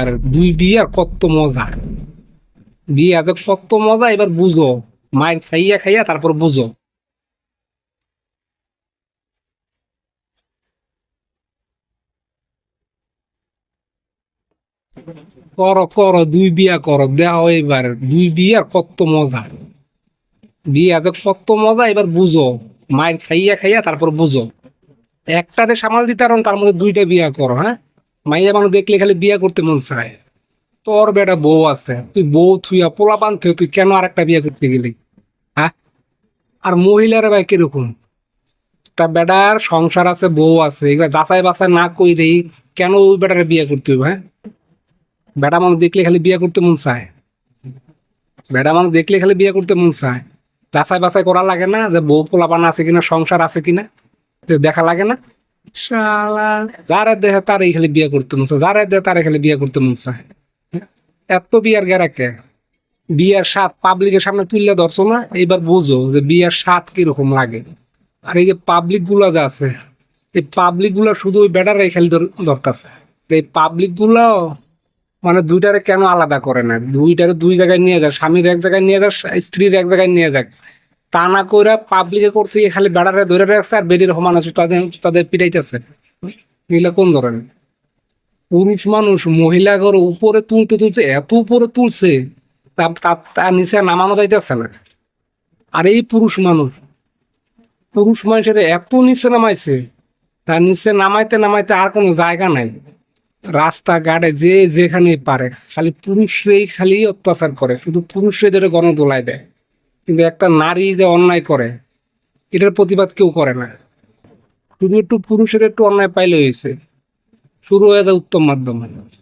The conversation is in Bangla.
আর দুই বিয়ে কত মজা। বিয়াতে কত মজা, এবার বুঝো। মায়ের খাইয়া খাইয়া তারপর বুঝো। করো করো, দুই বিয়া করো দেওয়া এবার। দুই বিয়ার কত মজা। বিয়াতে কত মজা, এবার বুঝো। মায়ের খাইয়া খাইয়া তারপর বুঝো। একটাতে সামাল দিতে পারো তার মধ্যে দুইটা বিয়া করো হ্যাঁ? মাইয়া মানুষ দেখলে খালি বিয়া করতে মন চায়। তোর বেটা বউ আছে, তুই বউ থুইয়া পোলা পান থুয়ে তুই কেন আর একটা বিয়ে করতে গেলি? হ্যাঁ আর মহিলারা ভাই কীরকম? তা বেটার সংসার আছে, বউ আছে, এগুলো যাচাই বাছাই না কই দেই কেন ওই বেটারে বিয়ে করতে হবে হ্যাঁ? বেটা মানুষ দেখলে খালি বিয়ে করতে মন চায়। বেটা মানুষ দেখলে খালি বিয়ে করতে মন চায়। যাচাই বাছাই করা লাগে না যে বউ পোলাপান আছে কিনা, সংসার আছে কিনা দেখা লাগে না। এইবার বুঝো যে স্বাদ কীরকম লাগে। আর এই যে পাবলিকগুলা যে আছে, এই পাবলিকগুলা শুধু ওই বেটারাই খালি দর- দরকার এই পাবলিকগুলো মানে দুইটারে কেন আলাদা করে না? দুইটারে দুই জায়গায় নিয়ে যাক স্বামীর এক জায়গায় নিয়ে যাক স্ত্রীর এক জায়গায় নিয়ে যাক তা না করে পাবলিকে করছে খালি বেড়ারে ধরে রাখছে আর বেডির সমান আছে, তাদের তাদের পিটাইতেছে এগুলা কোন ধরনের? পুরুষ মানুষ, মহিলা ঘর উপরে তুলতে তুলতে এত উপরে তুলছে, তার নিচে নামানো যাইতেছে না। আর এই পুরুষ মানুষ, পুরুষ মানুষের এত নিচে নামাইছে, তার নিচে নামাইতে নামাইতে আর কোনো জায়গা নাই। রাস্তা রাস্তাঘাটে যে যেখানে পারে, খালি পুরুষরাই খালি অত্যাচার করে, শুধু পুরুষরাই ধরে গণদোলায় দেয়। কিন্তু একটা নারী যে অন্যায় করে, এটার প্রতিবাদ কেউ করে না। শুধু একটু পুরুষের একটু অন্যায় পাইলে হয়েছে। শুরু হয়ে যায় উত্তম মাধ্যমে।